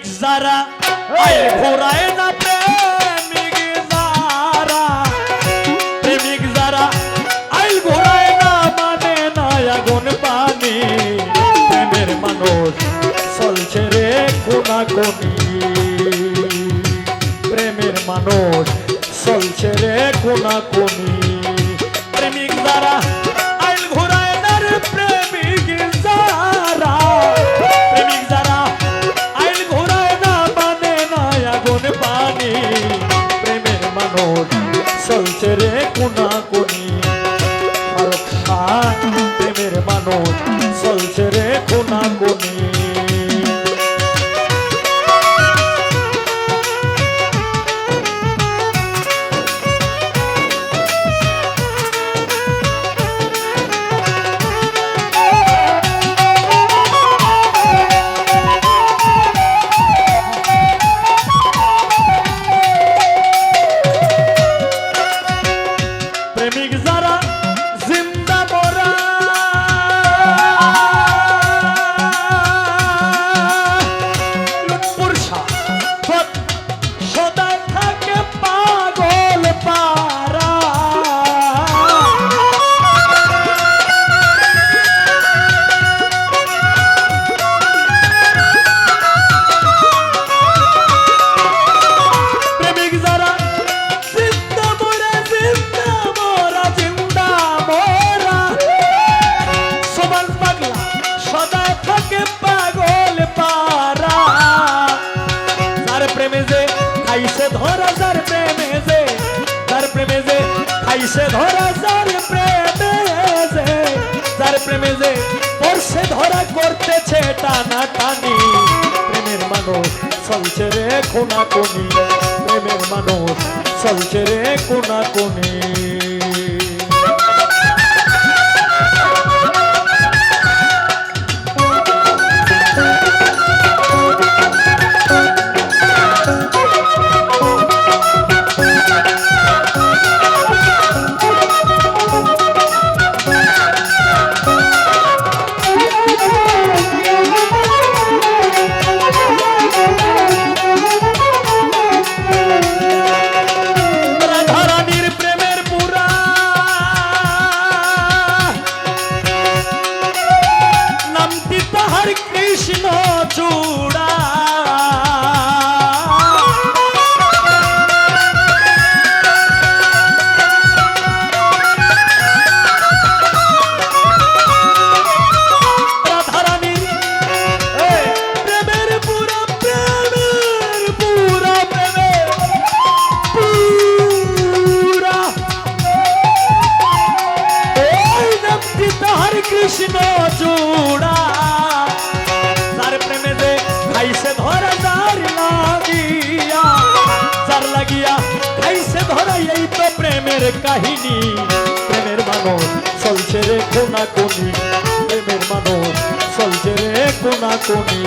প্রেমিক যারা আইল ঘোরায় না প্রেমিক যারা। প্রেমিক যারা আইল ঘোরায় না মানে না আগুন পানি। প্রেমের মানুষ চলছে রে কোনা কোনি প্রেমের মানুষ চলছে রে কোনা চলছে রে কোনা খাইছে ধরা যার প্রেমে যে, যার প্রেমে যে পড়ছে ধরা করতেছে টানা টানি প্রেমের মানুষ চলছে রে কোনা কোনি প্রেমের মানুষ চলছে রে কোনা কোনি কৃষ্ণ চূড়া প্রেমের কাহিনী প্রেমের মানুষ চলছে রে কোনা কোনি প্রেমের মানুষ চলছে রে কোনা কোনি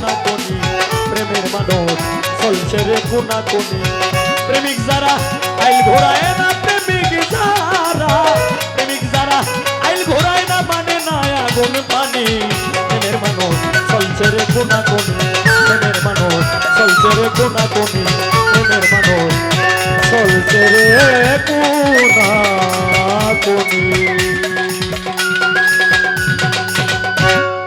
চলছে রে কোনা কোনি প্রেমের মানুষ, চলছে রে কোনা কোনি। প্রেমিক যারা, আইল ঘোরায় না প্রেমিক যারা। প্রেমিক যারা, আইল ঘোরায় না মানে না আগুন পানি। প্রেমের মানুষ, চলছে রে কোনা কোনি। প্রেমের মানুষ, চলছে রে কোনা কোনি। মনের মানুষ, চলছে রে কোনা কোনি।